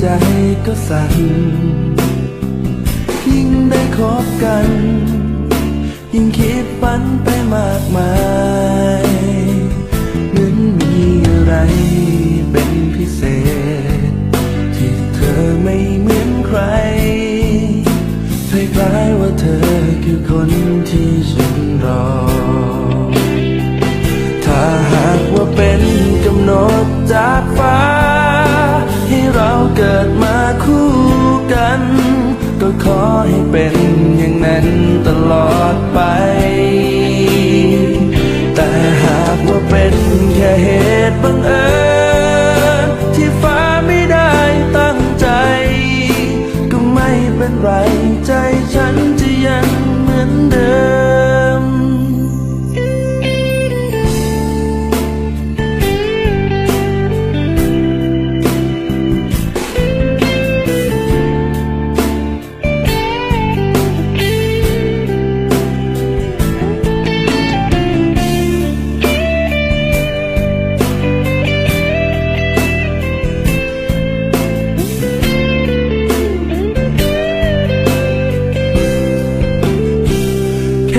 ใจก็สั่นยิ่งได้คบกัน ยิ่งคิดฝันไปมากมายเหมือนมีอะไรเป็นพิเศษ ที่เธอไม่เหมือนใครคล้ายว่าเธอคือคนที่ฉันรอ ถ้าหากว่าเป็นกำหนดจากฟ้า กันก็ขอให้เป็นอย่างนั้นตลอดไป แต่หากว่าเป็นแค่เหตุบังเอิญที่ฟ้าไม่ได้ตั้งใจ ก็ไม่เป็นไรใจฉัน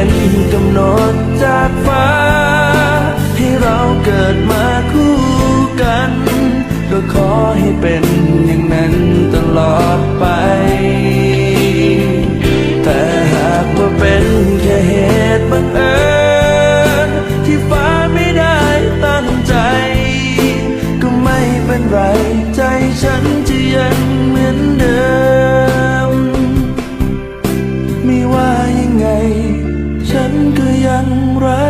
เป็นกำหนดจากฟ้า ให้เราเกิดมาคู่กันก็ขอให้เป็นอย่างนั้นตลอดไป แต่หากว่าเป็นแค่เหตุบังเอิญที่ฟ้าไม่ได้ตั้งใจ ก็ไม่เป็นไรใจฉันจะยังเหมือนเดิม งไร